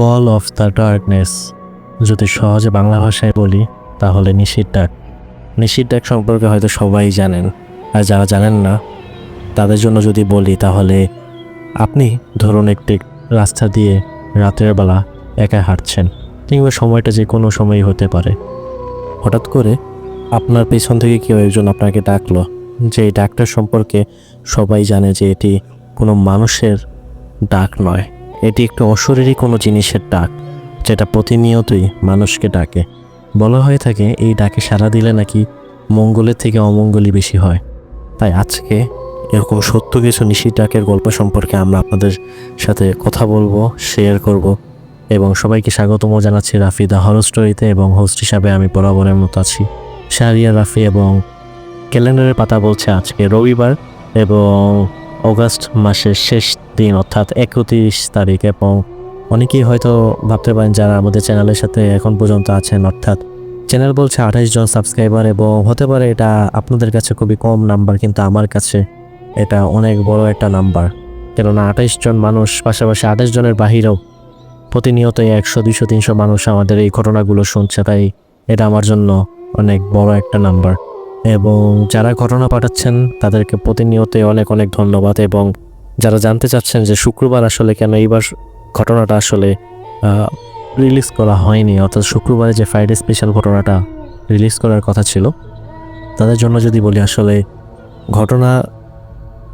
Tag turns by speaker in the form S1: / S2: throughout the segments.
S1: Call of the darkness. যদি সহজে বাংলা ভাষায় বলি, তাহলে নিশির ডাক। নিশির ডাক সম্পর্কে হয়তো সবাই জানেন, আর যারা জানেন না, তাদের জন্য যদি বলি, তাহলে আপনি ধরুন একটি রাস্তা দিয়ে রাতের বেলা একা হাঁটছেন, কিংবা সময়টা যে কোনো সময়ই হতে পারে। হঠাৎ করে আপনার পেছন থেকে কেউ একজন আপনাকে ডাকলো, যে ডাকটা সম্পর্কে সবাই জানে যে এটি কোনো মানুষের ডাক নয়। এটি একটি অশরীরী কোনো জিনিসের ডাক, যেটা প্রতিনিয়তই মানুষকে ডাকে। বলা হয়ে থাকে, এই ডাকে সাড়া দিলে নাকি মঙ্গলের থেকে অমঙ্গলই বেশি হয়। তাই আজকে এরকম সত্য কিছু নিশি ডাকের গল্প সম্পর্কে আমরা আপনাদের সাথে কথা বলব শেয়ার করব। এবং সবাইকে স্বাগতম জানাচ্ছি রাফি দ্য হর স্টোরিতে এবং হোস্ট হিসাবে আমি বরাবরের মতো আছি, শাহরিয়া রাফি। এবং ক্যালেন্ডারের পাতা বলছে আজকে রবিবার এবং অগাস্ট মাসের শেষ দিন, অর্থাৎ একত্রিশ তারিখ, এবং অনেকেই হয়তো ভাবতে পারেন যারা আমাদের চ্যানেলের সাথে এখন পর্যন্ত আছেন, অর্থাৎ চ্যানেল বলছে আঠাশ জন সাবস্ক্রাইবার, এবং হতে পারে এটা আপনাদের কাছে খুবই কম নাম্বার, কিন্তু আমার কাছে এটা অনেক বড় একটা নাম্বার। কেননা আঠাশ জন মানুষ, পাশাপাশি আঠাশ জনের বাহিরেও প্রতিনিয়তই একশো দুশো তিনশো মানুষ আমাদের এই ঘটনাগুলো শুনছে, তাই এটা আমার জন্য অনেক বড় একটা নাম্বার। এবং যারা ঘটনা পাঠাচ্ছেন, তাদেরকে প্রতিনিয়তই অনেক অনেক ধন্যবাদ এবং যারা জানতে চাচ্ছেন যে শুক্রবার আসলে কেন এইবার ঘটনাটা আসলে রিলিজ করা হয়নি, অর্থাৎ শুক্রবারে যে ফ্রাইডে স্পেশাল ঘটনাটা রিলিজ করার কথা ছিল, তাদের জন্য যদি বলি আসলে ঘটনা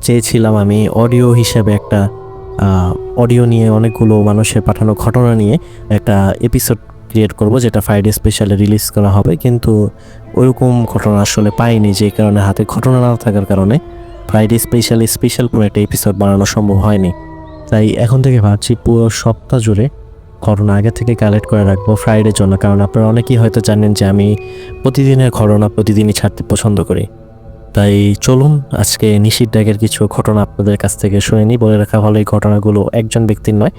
S1: চেয়েছিলাম আমি অডিও হিসেবে একটা অডিও নিয়ে অনেকগুলো মানুষের পাঠানো ঘটনা নিয়ে একটা এপিসোড ক্রিয়েট করব, যেটা ফ্রাইডে স্পেশালে রিলিজ করা হবে। কিন্তু ওইরকম ঘটনা আসলে পাইনি, যে কারণে হাতে ঘটনা না থাকার কারণে ফ্রাইডে স্পেশালি স্পেশাল কোনো একটা এপিসোড বানানো সম্ভব হয়নি। তাই এখন থেকে ভাবছি পুরো সপ্তাহ জুড়ে ঘটনা আগে থেকে কালেক্ট করে রাখব ফ্রাইডের জন্য, কারণ আপনারা অনেকেই হয়তো জানেন যে আমি প্রতিদিনের ঘটনা প্রতিদিনই ছাড়তে পছন্দ করি। তাই চলুন, আজকে নিশির কিছু ঘটনা আপনাদের কাছ থেকে শুনে নিই। বলে রাখা ভালো এই ঘটনাগুলো একজন ব্যক্তির নয়,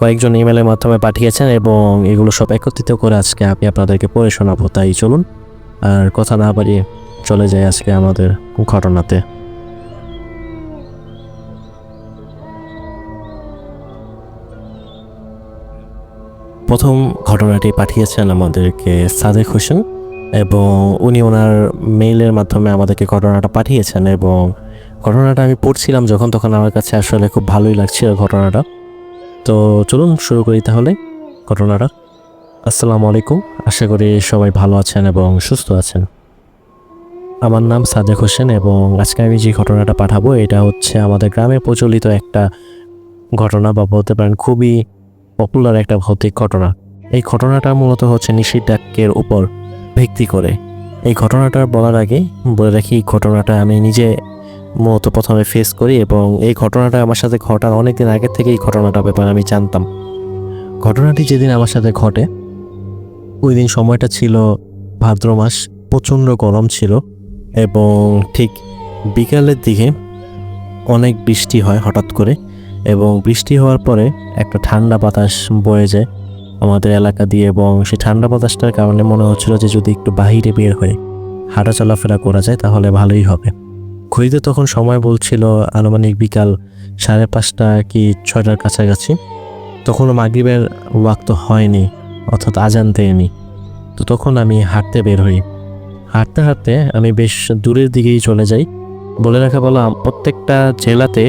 S1: কয়েকজন ইমেলের মাধ্যমে পাঠিয়েছেন এবং এগুলো সব একত্রিত করে আজকে আমি আপনাদেরকে পড়ে শোনাবো। তাই চলুন আর কথা না বাড়িয়ে চলে যাই আজকে আমাদের ঘটনাতে। প্রথম ঘটনাটি পাঠিয়েছেন আমাদেরকে সাদেক হোসেন এবং উনি ওনার মেইলের মাধ্যমে আমাদেরকে ঘটনাটা পাঠিয়েছেন এবং ঘটনাটা আমি পড়ছিলাম যখন, তখন আমার কাছে আসলে খুব ভালোই লাগছিল ঘটনাটা। তো চলুন শুরু করি তাহলে ঘটনাটা। আসসালামু আলাইকুম। আশা করি সবাই ভালো আছেন এবং সুস্থ আছেন। আমার নাম সাদেক হোসেন এবং আজকে আমি যে ঘটনাটা পাঠাবো, এটা হচ্ছে আমাদের গ্রামে প্রচলিত একটা ঘটনা বা বলতে পারেন খুবই পপুলার একটা ভৌতিক ঘটনা। এই ঘটনাটা মূলত হচ্ছে নিষিদ্ধাজ্ঞের উপর ভিত্তি করে। এই ঘটনাটা বলার আগে বলে রাখি, এই ঘটনাটা আমি নিজে মূলত প্রথমে ফেস করি এবং এই ঘটনাটা আমার সাথে ঘটার অনেক দিন আগে থেকে এই ঘটনাটা ব্যাপারে আমি জানতাম। ঘটনাটি যেদিন আমার সাথে ঘটে ওই দিন সময়টা ছিল ভাদ্র মাস, প্রচণ্ড গরম ছিল এবং ঠিক বিকালের দিকে অনেক বৃষ্টি হয় হঠাৎ করে এবং বৃষ্টি হওয়ার পরে একটা ঠান্ডা বাতাস বয়ে যায় আমাদের এলাকা দিয়ে এবং সেই ঠান্ডা বাতাসটার কারণে মনে হচ্ছিল যে যদি একটু বাহিরে বের হয়ে হাঁটা চলাফেরা করা যায় তাহলে ভালোই হবে। ঘড়িতে তখন সময় বলছিল আনুমানিক বিকাল সাড়ে পাঁচটা কি ছয়টার কাছাকাছি। তখনও মাগরিবের ওয়াক্ত হয়নি। অর্থাৎ আজান দেয়নি তো তখন আমি হাঁটতে বের হই। হাঁটতে হাঁটতে আমি বেশ দূরের দিকেই চলে যাই। বলে রাখা বলো প্রত্যেকটা জেলাতে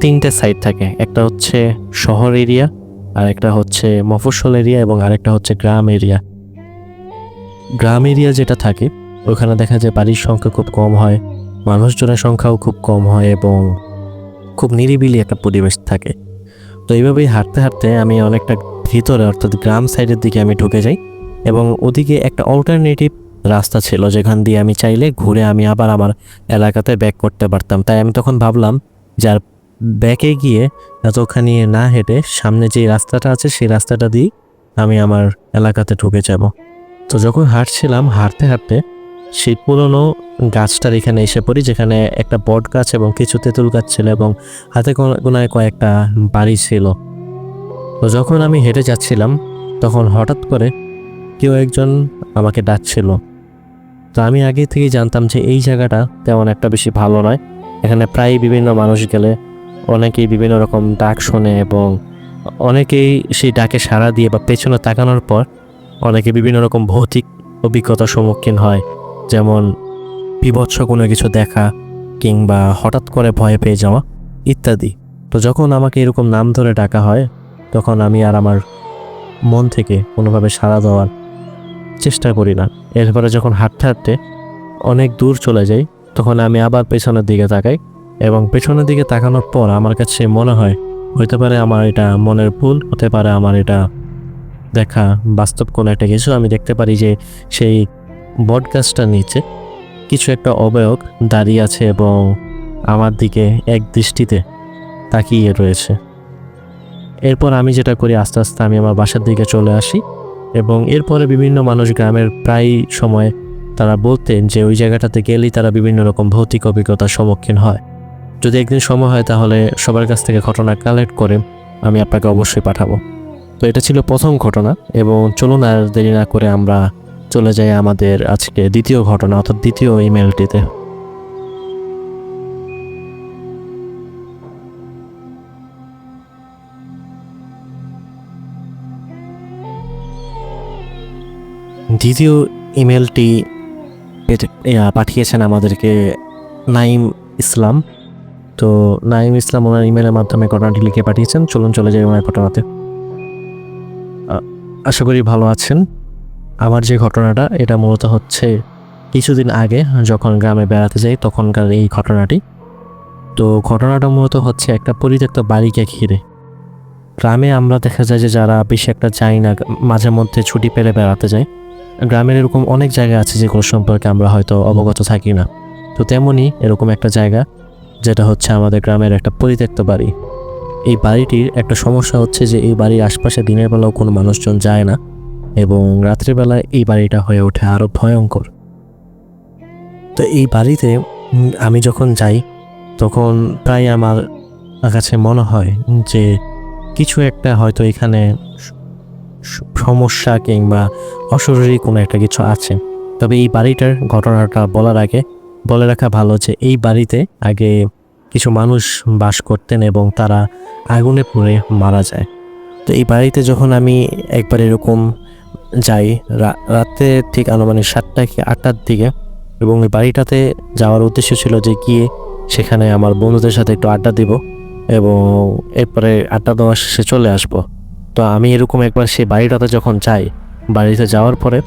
S1: তিনটে সাইড থাকে। একটা হচ্ছে শহর এরিয়া আর একটা হচ্ছে মফস্বল এরিয়া এবং আরেকটা হচ্ছে গ্রাম এরিয়া গ্রাম এরিয়া যেটা থাকে, ওখানে দেখা যায় বাড়ির সংখ্যা খুব কম হয়, মানুষজনের সংখ্যাও খুব কম হয় এবং খুব নিরিবিলি একটা পরিবেশ থাকে। তো এইভাবেই হাঁটতে হাঁটতে আমি অনেকটা ভিতরে অর্থাৎ গ্রাম সাইডের দিকে আমি ঢুকে যাই এবং ওদিকে একটা অল্টারনেটিভ রাস্তা ছিল যেখান দিয়ে আমি চাইলে ঘুরে আমি আবার আমার এলাকাতে ব্যাক করতে পারতাম। তাই আমি তখন ভাবলাম যার ব্যাকে গিয়ে এতখানি না হেঁটে সামনে যে রাস্তাটা আছে সেই রাস্তাটা দিয়ে আমি আমার এলাকাতে ঢুকে যাব। তো যখন হাঁটছিলাম, হাঁটতে হাঁটতে সেই পুরনো গাছটার এখানে এসে পড়ি, যেখানে একটা বট গাছ এবং কিছু তেঁতুল গাছ ছিল এবং হাতে কোন- কোনায় কয়েকটা বাড়ি ছিল। যখন আমি হেঁটে যাচ্ছিলাম, তখন হঠাৎ করে কেউ একজন আমাকে ডাকছিল। তো আমি আগে থেকেই জানতাম যে এই জায়গাটা তেমন একটা বেশি ভালো নয়। এখানে প্রায় বিভিন্ন মানুষ গেলে অনেকেই বিভিন্ন রকম ডাক শোনে এবং অনেকেই সেই ডাকে সাড়া দিয়ে বা পেছনে তাকানোর পর অনেকে বিভিন্ন রকম ভৌতিক অভিজ্ঞতার সম্মুখীন হয়। যেমন বিভৎস কোনো কিছু দেখা কিংবা হঠাৎ করে ভয় পেয়ে যাওয়া ইত্যাদি। তো যখন আমাকে এরকম নাম ধরে ডাকা হয় তখন আমি আর আমার মন থেকে কোনোভাবে সাড়া দেওয়ার চেষ্টা করি না। এরপরে যখন হাঁটতে হাঁটতে অনেক দূর চলে যাই, তখন আমি আবার পেছনের দিকে তাকাই এবং পেছনের দিকে তাকানোর পর আমার কাছে মনে হয় হতে পারে আমার এটা মনের ভুল, হতে পারে আমার এটা দেখা বাস্তব কোনো একটা কিছু। আমি দেখতে পারি যে সেই বট গাছটার নিচে কিছু একটা অবয়ব দাঁড়িয়ে আছে এবং আমার দিকে এক দৃষ্টিতে তাকিয়ে রয়েছে। এরপর আমি যেটা করি, আস্তে আস্তে আমি আমার বাসার দিকে চলে আসি এবং এরপরে বিভিন্ন মানুষ গ্রামের প্রায় সময় তারা বলতেন যে ওই জায়গাটাতে গেলেই তারা বিভিন্ন রকম ভৌতিক অভিজ্ঞতার সম্মুখীন হয়। যদি একদিন সময় হয় তাহলে সবার কাছ থেকে ঘটনা কালেক্ট করে আমি আপনাকে অবশ্যই পাঠাবো। তো এটা ছিল প্রথম ঘটনা এবং চলুন আর দেরি না করে আমরা চলে যাই আমাদের আজকে দ্বিতীয় ঘটনা অর্থাৎ দ্বিতীয় ইমেলটিতে দ্বিতীয় ইমেলটি পাঠিয়েছেন আমাদেরকে নাইম ইসলাম। তো নাইম ইসলাম ওনার ইমেলের মাধ্যমে ঘটনাটি লিখে পাঠিয়েছেন। চলুন চলে যাই ওনার ঘটনাতে। আশা করি ভালো আছেন। আমার যে ঘটনাটা, এটা মূলত হচ্ছে কিছুদিন আগে যখন গ্রামে বেড়াতে যাই, তখনকার এই ঘটনাটি। তো ঘটনাটা মূলত হচ্ছে একটা পরিত্যক্ত বাড়িকে ঘিরে। গ্রামে আমরা দেখা যায় যে যারা বেশি একটা যাই না, মাঝে মধ্যে ছুটি পেলে বেড়াতে যাই গ্রামের এরকম অনেক জায়গা আছে যেগুলো সম্পর্কে আমরা হয়তো অবগত থাকি না। তো তেমনই এরকম একটা জায়গা, যেটা হচ্ছে আমাদের গ্রামের একটা পরিত্যক্ত বাড়ি। এই বাড়িটির একটা সমস্যা হচ্ছে যে এই বাড়ির আশপাশে দিনের বেলাও কোনো মানুষজন যায় না এবং রাত্রিবেলায় এই বাড়িটা হয়ে ওঠে আরও ভয়ঙ্কর। তো এই বাড়িতে আমি যখন যাই, তখন প্রায় আমার কাছে মনে হয় যে কিছু একটা হয়তো এখানে সমস্যা কিংবা অশরীরী কোনো একটা কিছু আছে। তবে এই বাড়িটার ঘটনাটা বলার আগে বলে রাখা ভালো যে এই বাড়িতে আগে কিছু মানুষ বাস করতেন এবং তারা আগুনে পুড়ে মারা যায়। তো এই বাড়িতে যখন আমি একবার এরকম যাই রাতে ঠিক আনুমানিক সাতটা কি আটটার দিকে এবং এই বাড়িটাতে যাওয়ার উদ্দেশ্য ছিল যে গিয়ে সেখানে আমার বন্ধুদের সাথে একটু আড্ডা দিব এবং এরপরে আড্ডা দেওয়া শেষে চলে আসব। তো আমি এরকম একবার সেই বাড়িটাতে যখন যাই, বাড়িতে যাওয়ার পরে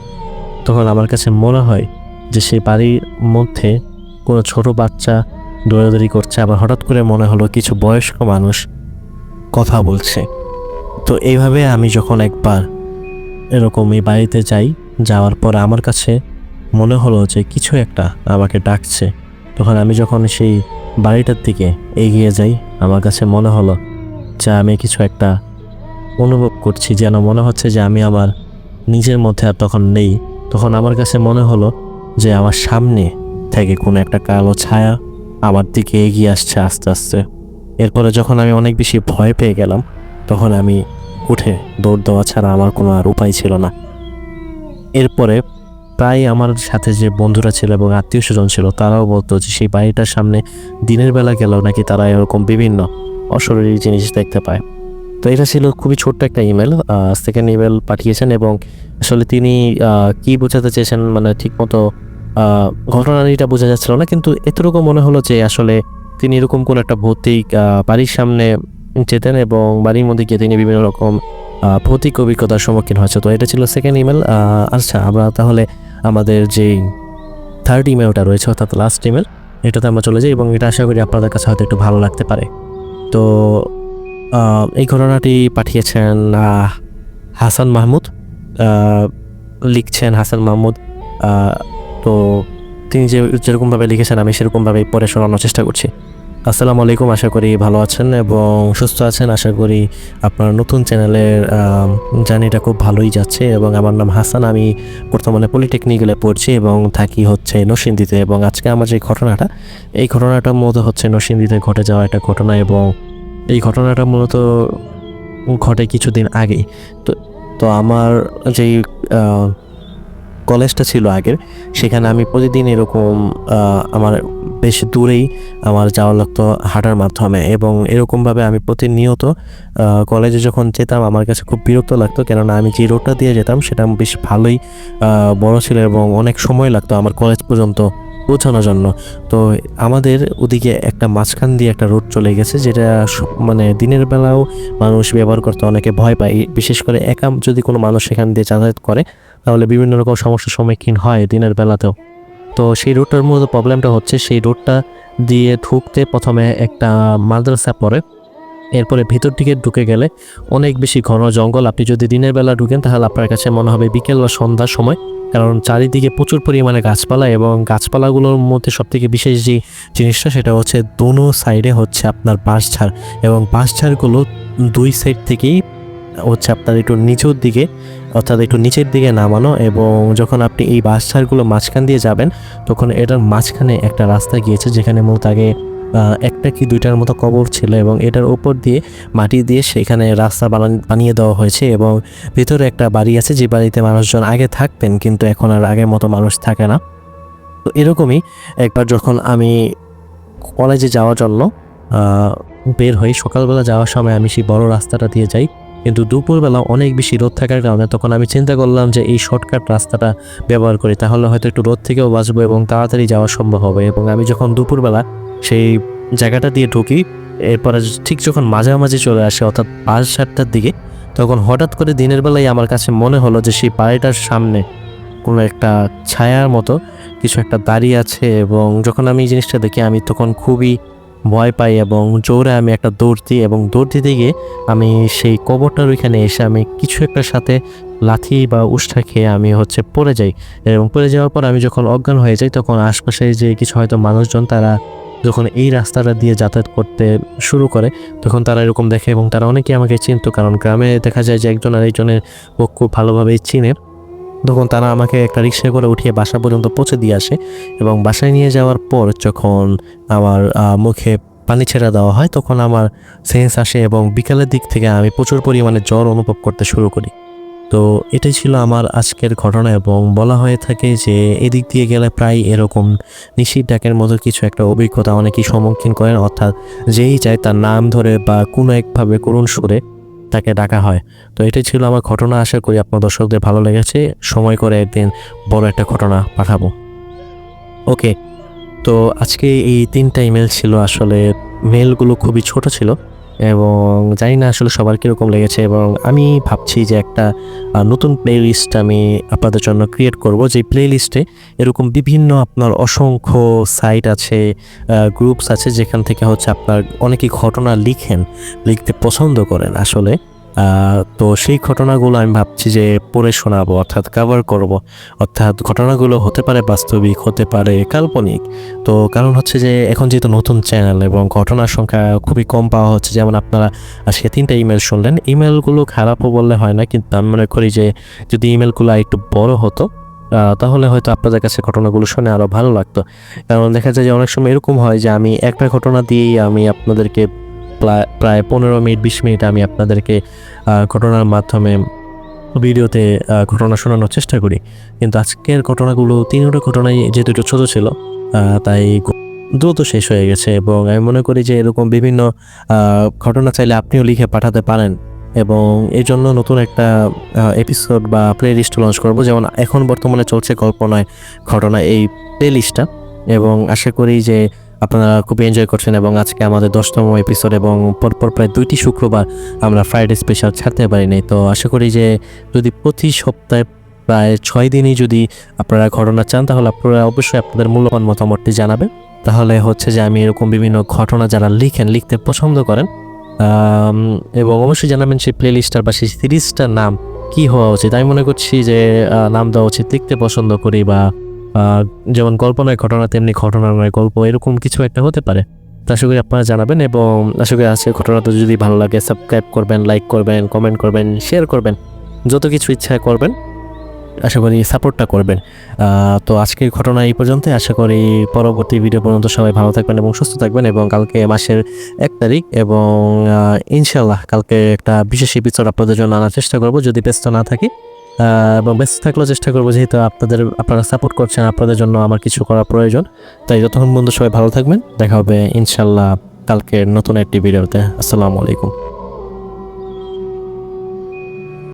S1: তখন আমার কাছে মনে হয় যে সেই বাড়ির মধ্যে কোনো ছোট বাচ্চা দৌড়াদৌড়ি করছে। আবার হঠাৎ করে মনে হলো কিছু বয়স্ক মানুষ কথা বলছে। তো এইভাবে আমি যখন একবার এরকম এই বাড়িতে যাই, যাওয়ার পর আমার কাছে মনে হলো যে কিছু একটা আমাকে ডাকছে। তখন আমি যখন সেই বাড়িটার দিকে এগিয়ে যাই, আমার কাছে মনে হলো যে আমি কিছু একটা অনুভব করছি যেন মনে হচ্ছে যে আমি আমার নিজের মধ্যে আর তখন নেই। তখন আমার কাছে মনে হলো যে আমার সামনে থেকে কোনো একটা কালো ছায়া আমার দিকে এগিয়ে আসছে আস্তে আস্তে। এরপরে যখন আমি অনেক বেশি ভয় পেয়ে গেলাম, তখন আমি উঠে দৌড় দেওয়া ছাড়া আমার কোনো আর উপায় ছিল না। এরপরে প্রায় আমার সাথে যে বন্ধুরা ছিল এবং আত্মীয় স্বজন ছিল, তারাও বলতো যে সেই বাড়িটার সামনে দিনের বেলা গেলেও নাকি তারা এরকম বিভিন্ন অশরীরী জিনিস দেখতে পায়। তো এটা ছিল খুবই ছোট্ট একটা ইমেল সেকেন্ড ইমেল পাঠিয়েছেন এবং আসলে তিনি কি বোঝাতে চেয়েছেন মানে ঠিকমতো ঘটনাটা বোঝা যাচ্ছিল না, কিন্তু এতটুকু মনে হলো যে আসলে তিনি এরকম কোনো একটা ভৌতিক বাড়ির সামনে যেতেন এবং বাড়ির মধ্যে গিয়ে তিনি বিভিন্ন রকম ভৌতিক অভিজ্ঞতার সম্মুখীন হয়েছে। তো এটা ছিল সেকেন্ড ইমেল আচ্ছা আমরা তাহলে আমাদের যে থার্ড ইমেলটা রয়েছে, অর্থাৎ লাস্ট ইমেল এটাতে আমরা চলে যাই এবং এটা আশা করি আপনাদের কাছে হয়তো একটু ভালো লাগতে পারে। তো এই ঘটনাটি পাঠিয়েছেন হাসান মাহমুদ লিখছেন হাসান মাহমুদ। তো তিনি যে যেরকমভাবে লিখেছেন, আমি সেরকমভাবেই পড়ে শোনানোর চেষ্টা করছি। আসসালামু আলাইকুম, আশা করি ভালো আছেন এবং সুস্থ আছেন। আশা করি আপনার নতুন চ্যানেলের জার্নিটা খুব ভালোই যাচ্ছে এবং আমার নাম হাসান। আমি বর্তমানে পলিটেকনিক্যালে পড়ছি এবং থাকি হচ্ছে নরসিংদীতে এবং আজকে আমার যে ঘটনাটা, এই ঘটনাটার মধ্যে হচ্ছে নরসিংদীতে ঘটে যাওয়া একটা ঘটনা এবং এই ঘটনাটা মূলত ঘটে কিছুদিন আগেই। তো তো আমার যেই কলেজটা ছিল আগের, সেখানে আমি প্রতিদিন এরকম আমার বেশ দূরেই আমার যাওয়া লাগতো হাঁটার মাধ্যমে এবং এরকমভাবে আমি প্রতিনিয়ত কলেজে যখন যেতাম আমার কাছে খুব বিরক্ত লাগতো কেননা আমি যে রোডটা দিয়ে যেতাম সেটা বেশ ভালোই বড় ছিল এবং অনেক সময় লাগতো আমার কলেজ পর্যন্ত পৌঁছানোর জন্য। তো আমাদের ওদিকে একটা মাঝখান দিয়ে একটা রোড চলে গেছে যেটা মানে দিনের বেলাও মানুষ ব্যবহার করতে অনেকে ভয় পায়। বিশেষ করে একা যদি কোনো মানুষ সেখান দিয়ে যাতায়াত করে, তাহলে বিভিন্ন রকম সমস্যার সম্মুখীন হয় দিনের বেলাতেও। তো সেই রোডটার মধ্যে প্রবলেমটা হচ্ছে, সেই রোডটা দিয়ে ঢুকতে প্রথমে একটা মাদ্রাসা পড়ে। এরপরে ভিতর দিকে ঢুকে গেলে অনেক বেশি ঘন জঙ্গল। আপনি যদি দিনের বেলা ঢুকেন, তাহলে আপনার কাছে মনে হবে বিকেল বা সন্ধ্যার সময়। কারণ চারিদিকে প্রচুর পরিমাণে গাছপালা এবং গাছপালাগুলোর মধ্যে সবথেকে বিশেষ যে জিনিসটা, সেটা হচ্ছে দোনো সাইডে হচ্ছে আপনার বাঁশঝাড় এবং বাঁশঝাড়গুলো দুই সাইড থেকেই হচ্ছে আপনার একটু নিচের দিকে, অর্থাৎ একটু নিচের দিকে নামানো এবং যখন আপনি এই বাঁশঝাড়গুলো মাঝখান দিয়ে যাবেন, তখন এটার মাঝখানে একটা রাস্তা গিয়েছে, যেখানে মূলত আগে একটা কি দুইটার মতো কবর ছিল এবং এটার উপর দিয়ে মাটি দিয়ে সেখানে রাস্তা বানিয়ে দেওয়া হয়েছে এবং ভিতরে একটা বাড়ি আছে, যে বাড়িতে মানুষজন আগে থাকতেন কিন্তু এখন আর আগের মতো মানুষ থাকে না। তো এরকমই একবার যখন আমি কলেজে যাওয়ার জন্য বের হই, সকালবেলা যাওয়ার সময় আমি সেই বড় রাস্তাটা দিয়ে যাই। কিন্তু দুপুরবেলা অনেক বেশি রোদ থাকার কারণে তখন আমি চিন্তা করলাম যে এই শর্টকাট রাস্তাটা ব্যবহার করি, তাহলে হয়তো একটু রোদ থেকেও বাঁচবো এবং তাড়াতাড়ি যাওয়া সম্ভব হবে। এবং আমি যখন দুপুরবেলা সেই জায়গাটা দিয়ে ঢুকি। এরপরে ঠিক যখন মাঝামাঝি চলে আসে, অর্থাৎ পাঁচ সাতটার দিকে, তখন হঠাৎ করে দিনের বেলায় আমার কাছে মনে হলো যে সেই বাড়িটার সামনে কোনো একটা ছায়ার মতো কিছু একটা দাঁড়িয়ে আছে এবং যখন আমি এই জিনিসটা দেখি, আমি তখন খুবই ভয় পাই এবং জোরে আমি একটা দৌড় দিই এবং দৌড় দিতে গিয়ে আমি সেই কবরটার ওইখানে এসে আমি কিছু একটা সাথে লাথি বা উষ্ঠা খেয়ে আমি হচ্ছে পড়ে যাই। এবং পড়ে যাওয়ার পর আমি যখন অজ্ঞান হয়ে যাই, তখন আশপাশে যে কিছু হয়তো মানুষজন, তারা যখন এই রাস্তাটা দিয়ে যাতায়াত করতে শুরু করে, তখন তারা এরকম দেখে এবং তারা অনেকেই আমাকে চিনতো। কারণ গ্রামে দেখা যায় যে একজন আরেকজনের মুখ খুব ভালোভাবেই চিনে। তখন তারা আমাকে একটা রিক্সায় করে উঠিয়ে বাসা পর্যন্ত পৌঁছে দিয়ে আসে এবং বাসায় নিয়ে যাওয়ার পর যখন আমার মুখে পানি ছেড়ে দেওয়া হয়, তখন আমার সেন্স আসে এবং বিকালের দিক থেকে আমি প্রচুর পরিমাণে জ্বর অনুভব করতে শুরু করি। তো এটাই ছিল আমার আজকের ঘটনা এবং বলা হয়ে থাকে যে এদিক দিয়ে গেলে প্রায় এরকম নিশির ডাকের মতো কিছু একটা অভিজ্ঞতা অনেকেই সম্মুখীন করেন, অর্থাৎ যেই চায় তার নাম ধরে বা কোনো একভাবে করুণ সুরে তাকে ডাকা হয়। তো এটাই ছিল আমার ঘটনা, আশা করি আপনার দর্শকদের ভালো লেগেছে। সময় করে একদিন বড় একটা ঘটনা পাঠাবো। ওকে, তো আজকে এই তিনটা ইমেল ছিল, আসলে মেলগুলো খুবই ছোট ছিল। এবং জানি না আসলে সবার কীরকম লেগেছে এবং আমি ভাবছি যে একটা নতুন প্লে লিস্ট আমি আপনাদের জন্য ক্রিয়েট করব। যে প্লে লিস্টে এরকম বিভিন্ন আপনার অসংখ্য সাইট আছে গ্রুপস আছে যেখান থেকে হচ্ছে আপনার অনেকেই ঘটনা লিখেন, লিখতে পছন্দ করেন আসলে। তো সেই ঘটনাগুলো আমি ভাবছি যে পড়ে শোনাবো, অর্থাৎ কভার করব। অর্থাৎ ঘটনাগুলো হতে পারে বাস্তবিক, হতে পারে কাল্পনিক। তো কারণ হচ্ছে যে এখন যেহেতু নতুন চ্যানেল এবং ঘটনার সংখ্যা খুবই কম পাওয়া হচ্ছে, যেমন আপনারা আজকে তিনটা ইমেল শুনলেন। ইমেলগুলো খারাপও বললে হয় না, কিন্তু আমি মনে করি যে যদি ইমেলগুলো একটু বড় হতো তাহলে হয়তো আপনাদের কাছে ঘটনাগুলো শুনে আরও ভালো লাগতো। কারণ দেখা যায় যে অনেক সময় এরকম হয় যে আমি একটা ঘটনা দিয়েই আমি আপনাদেরকে প্রায়- পনেরো মিনিট, বিশ মিনিট আমি আপনাদেরকে ঘটনার মাধ্যমে ভিডিওতে ঘটনা শোনানোর চেষ্টা করি। কিন্তু আজকের ঘটনাগুলো, তিনটা ঘটনাই যেহেতু একটু ছোটো ছিল তাই দ্রুত শেষ হয়ে গেছে এবং আমি মনে করি যে এরকম বিভিন্ন ঘটনা চাইলে আপনিও লিখে পাঠাতে পারেন এবং এই জন্য নতুন একটা এপিসোড বা প্লে লিস্ট লঞ্চ করব। যেমন এখন বর্তমানে চলছে কল্পনায় ঘটনা এই প্লে লিস্টটা এবং আশা করি যে আপনারা খুব এনজয় করছেন এবং আজকে আমাদের দশতম এপিসোড এবং পরপর প্রায় দুইটি শুক্রবার আমরা ফ্রাইডে স্পেশাল ছাড়তে পারিনি তো আশা করি যে যদি প্রতি সপ্তাহে প্রায় ছয় দিনই যদি আপনারা ঘটনা চান, তাহলে আপনারা অবশ্যই আপনাদের মূল্যবান মতামতটি জানাবেন। তাহলে হচ্ছে যে আমি এরকম বিভিন্ন ঘটনা যারা লিখেন, লিখতে পছন্দ করেন এবং অবশ্যই জানাবেন সেই প্লে লিস্টার বা সেই সিরিজটার নাম কী হওয়া উচিত। আমি মনে করছি যে নাম দেওয়া উচিত, লিখতে পছন্দ করি বা যেমন গল্প নয় ঘটনা, তেমনি ঘটনা নয় গল্প, এরকম কিছু একটা হতে পারে। তো আশা করি আপনারা জানাবেন এবং আশা করি আজকের ঘটনাটা যদি ভালো লাগে সাবস্ক্রাইব করবেন লাইক করবেন কমেন্ট করবেন শেয়ার করবেন, যত কিছু ইচ্ছা করবেন, আশা করি সাপোর্টটা করবেন। তো আজকের ঘটনা এই পর্যন্ত আশা করি পরবর্তী ভিডিও পর্যন্ত সবাই ভালো থাকবেন এবং সুস্থ থাকবেন এবং কালকে মাসের এক তারিখ এবং ইনশাল্লাহ কালকে একটা বিশেষ এপিসোড আপনাদের জন্য আনার চেষ্টা করব। যদি ব্যস্ত না থাকি এবং ব্যস্ত থাকলেও চেষ্টা করব, যেহেতু আপনাদের, আপনারা সাপোর্ট করছেন, আপনাদের জন্য আমার কিছু করা প্রয়োজন। তাই যতক্ষণ বন্ধু সবাই ভালো থাকবেন, দেখা হবে ইনশাল্লাহ কালকের নতুন একটি ভিডিওতে। আসসালামু আলাইকুম।